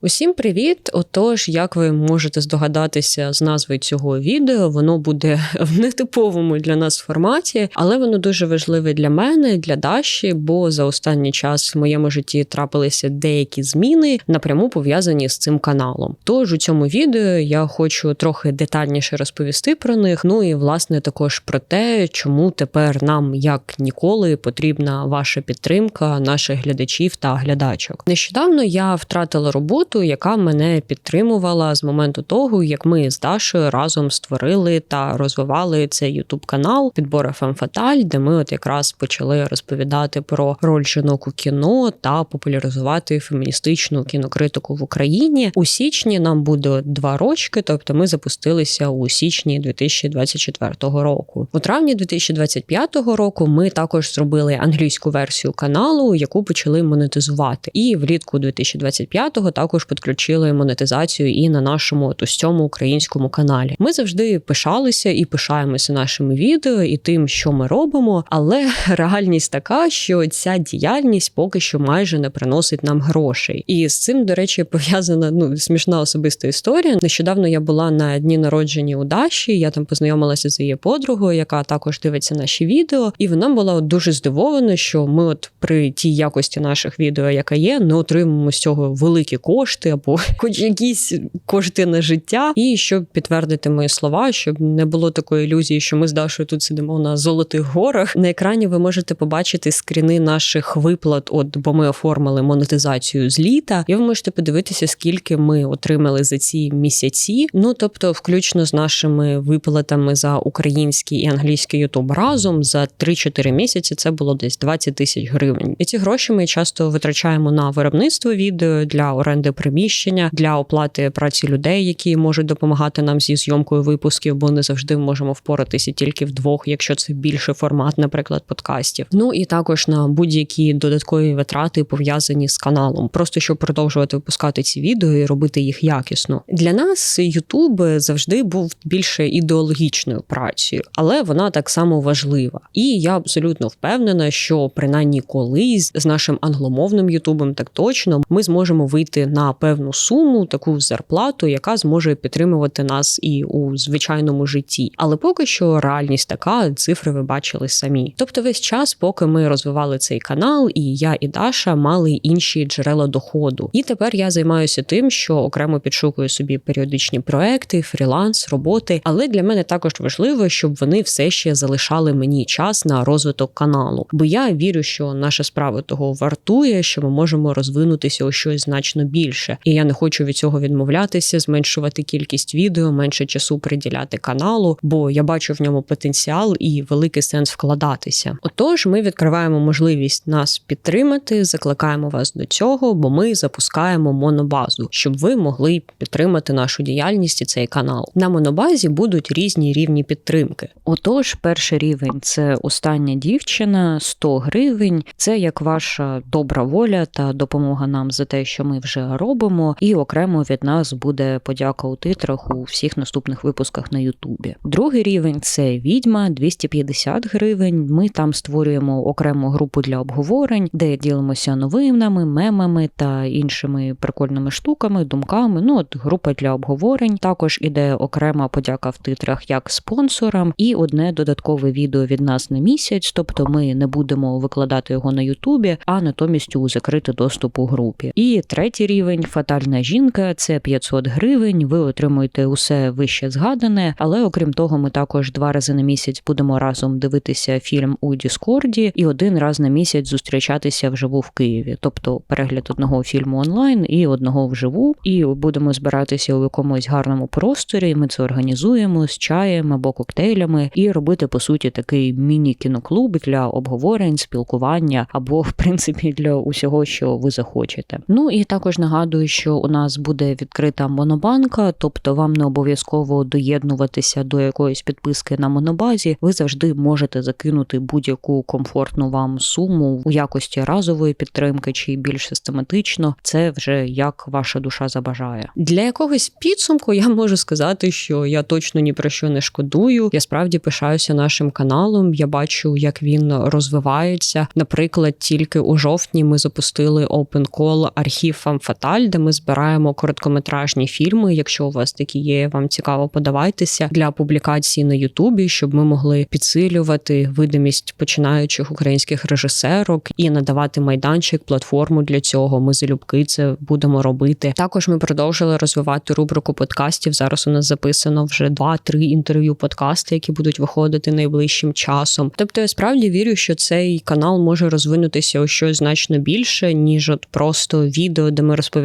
Усім привіт! Отож, як ви можете здогадатися з назви цього відео, воно буде в нетиповому для нас форматі, але воно дуже важливе для мене, для Даші, бо за останній час в моєму житті трапилися деякі зміни напряму пов'язані з цим каналом. Тож у цьому відео я хочу трохи детальніше розповісти про них. Ну і власне також про те, чому тепер нам як ніколи потрібна ваша підтримка, наших глядачів та глядачок. Нещодавно я втратила роботу роботу, яка мене підтримувала з моменту того, як ми з Дашою разом створили та розвивали цей ютуб канал підбор Фемфаталь, де ми от якраз почали розповідати про роль жінок у кіно та популяризувати феміністичну кінокритику в Україні. У січні нам буде два рочки, тобто ми запустилися у січні 2024 року. У травні 2025 року ми також зробили англійську версію каналу, яку почали монетизувати. І влітку 2025-го також підключили монетизацію і на нашому от цьому українському каналі. Ми завжди пишалися і пишаємося нашими відео і тим, що ми робимо. Але реальність така, що ця діяльність поки що майже не приносить нам грошей. І з цим, до речі, пов'язана ну смішна особиста історія. Нещодавно я була на дні народження у Даші. Я там познайомилася з її подругою, яка також дивиться наші відео, і вона була дуже здивована, що ми, от при тій якості наших відео, яка є, не отримуємо з цього великі кошти кошти або хоч якісь кошти на життя. І щоб підтвердити мої слова, щоб не було такої ілюзії, що ми з Дашою тут сидимо на золотих горах. На екрані ви можете побачити скріни наших виплат, от бо ми оформили монетизацію з літа, і ви можете подивитися, скільки ми отримали за ці місяці. Ну тобто, включно з нашими виплатами за український і англійський ютуб разом за 3-4 місяці. Це було десь 20 тисяч гривень. І ці гроші ми часто витрачаємо на виробництво відео для оренди приміщення для оплати праці людей, які можуть допомагати нам зі зйомкою випусків, бо не завжди можемо впоратися тільки вдвох, якщо це більший формат, наприклад, подкастів. Ну і також на будь-які додаткові витрати пов'язані з каналом, просто щоб продовжувати випускати ці відео і робити їх якісно. Для нас Ютуб завжди був більше ідеологічною працею, але вона так само важлива. І я абсолютно впевнена, що принаймні колись з нашим англомовним Ютубом так точно ми зможемо вийти на певну суму, таку зарплату, яка зможе підтримувати нас і у звичайному житті. Але поки що реальність така, цифри ви бачили самі. Тобто, весь час, поки ми розвивали цей канал, і я і Даша мали інші джерела доходу. І тепер я займаюся тим, що окремо підшукую собі періодичні проекти, фріланс, роботи. Але для мене також важливо, щоб вони все ще залишали мені час на розвиток каналу. Бо я вірю, що наша справа того вартує, що ми можемо розвинутися у щось значно більше більше, і я не хочу від цього відмовлятися, зменшувати кількість відео, менше часу приділяти каналу, бо я бачу в ньому потенціал і великий сенс вкладатися. Отож, ми відкриваємо можливість нас підтримати, закликаємо вас до цього, бо ми запускаємо монобазу, щоб ви могли підтримати нашу діяльність і цей канал. На монобазі будуть різні рівні підтримки. Отож, перший рівень це остання дівчина, 100 гривень. Це як ваша добра воля та допомога нам за те, що ми вже робимо робимо, і окремо від нас буде подяка у титрах у всіх наступних випусках на Ютубі. Другий рівень це відьма 250 гривень. Ми там створюємо окрему групу для обговорень, де ділимося новинами, мемами та іншими прикольними штуками, думками. Ну от група для обговорень. Також іде окрема подяка в титрах як спонсорам, і одне додаткове відео від нас на місяць, тобто ми не будемо викладати його на Ютубі, а натомість у закритий доступ у групі. І третій рівень фатальна жінка це 500 гривень. Ви отримуєте усе вище згадане, але окрім того, ми також два рази на місяць будемо разом дивитися фільм у Діскорді і один раз на місяць зустрічатися вживу в Києві, тобто перегляд одного фільму онлайн і одного вживу. І будемо збиратися у якомусь гарному просторі. Ми це організуємо з чаєм або коктейлями, і робити по суті такий міні-кіноклуб для обговорень, спілкування або в принципі для усього, що ви захочете. Ну і також нагадую нагадую, що у нас буде відкрита монобанка, тобто вам не обов'язково доєднуватися до якоїсь підписки на монобазі. Ви завжди можете закинути будь-яку комфортну вам суму у якості разової підтримки чи більш систематично. Це вже як ваша душа забажає. Для якогось підсумку я можу сказати, що я точно ні про що не шкодую. Я справді пишаюся нашим каналом. Я бачу, як він розвивається. Наприклад, тільки у жовтні ми запустили Open Call архів Фамфата порталь, де ми збираємо короткометражні фільми. Якщо у вас такі є, вам цікаво, подавайтеся для публікації на Ютубі, щоб ми могли підсилювати видимість починаючих українських режисерок і надавати майданчик, платформу для цього. Ми залюбки це будемо робити. Також ми продовжили розвивати рубрику подкастів. Зараз у нас записано вже два-три інтерв'ю подкасти, які будуть виходити найближчим часом. Тобто, я справді вірю, що цей канал може розвинутися у щось значно більше, ніж от просто відео, де ми розповідаємо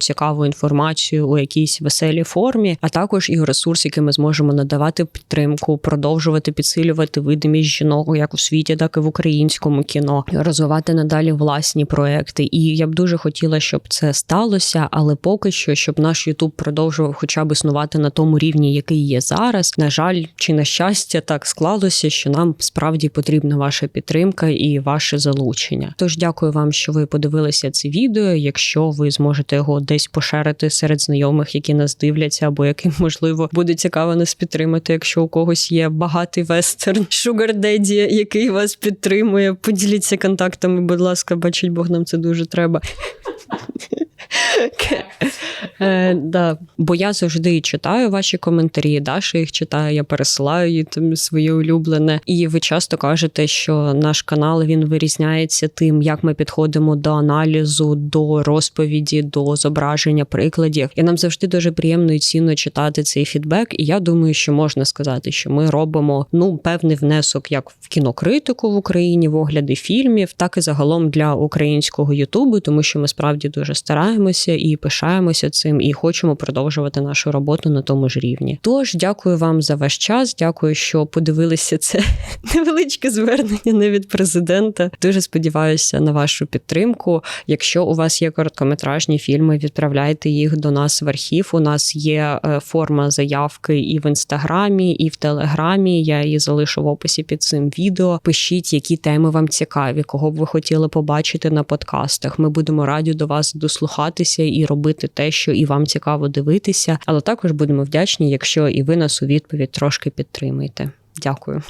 цікаву інформацію у якійсь веселій формі, а також і ресурс, який ми зможемо надавати підтримку, продовжувати підсилювати видимість жінок як у світі, так і в українському кіно, розвивати надалі власні проекти. І я б дуже хотіла, щоб це сталося, але поки що, щоб наш Ютуб продовжував хоча б існувати на тому рівні, який є зараз. На жаль, чи на щастя, так склалося, що нам справді потрібна ваша підтримка і ваше залучення. Тож дякую вам, що ви подивилися це відео. Якщо ви зможете його десь пошарити серед знайомих, які нас дивляться, або яким можливо буде цікаво нас підтримати, якщо у когось є багатий вестерн Sugar Daddy, який вас підтримує. Поділіться контактами, будь ласка, бачить Бог, нам це дуже треба. Е, да. Бо я завжди читаю ваші коментарі, Даша їх читає, я пересилаю їй там своє улюблене. І ви часто кажете, що наш канал він вирізняється тим, як ми підходимо до аналізу, до розповіді, до зображення прикладів. І нам завжди дуже приємно і цінно читати цей фідбек. І я думаю, що можна сказати, що ми робимо ну певний внесок як в кінокритику в Україні, в огляди фільмів, так і загалом для українського Ютубу, тому що ми справді дуже стараємося і пишаємося цим, і хочемо продовжувати нашу роботу на тому ж рівні. Тож дякую вам за ваш час. Дякую, що подивилися це невеличке звернення не від президента. Дуже сподіваюся на вашу підтримку. Якщо у вас є короткометражні фільми, відправляйте їх до нас в архів. У нас є е, форма заявки і в інстаграмі, і в телеграмі. Я її залишу в описі під цим відео. Пишіть, які теми вам цікаві, кого б ви хотіли побачити на подкастах. Ми будемо раді до вас дослухатися і робити те, що і вам цікаво дивитися. Але також будемо вдячні, якщо і ви нас у відповідь трошки підтримаєте. Дякую.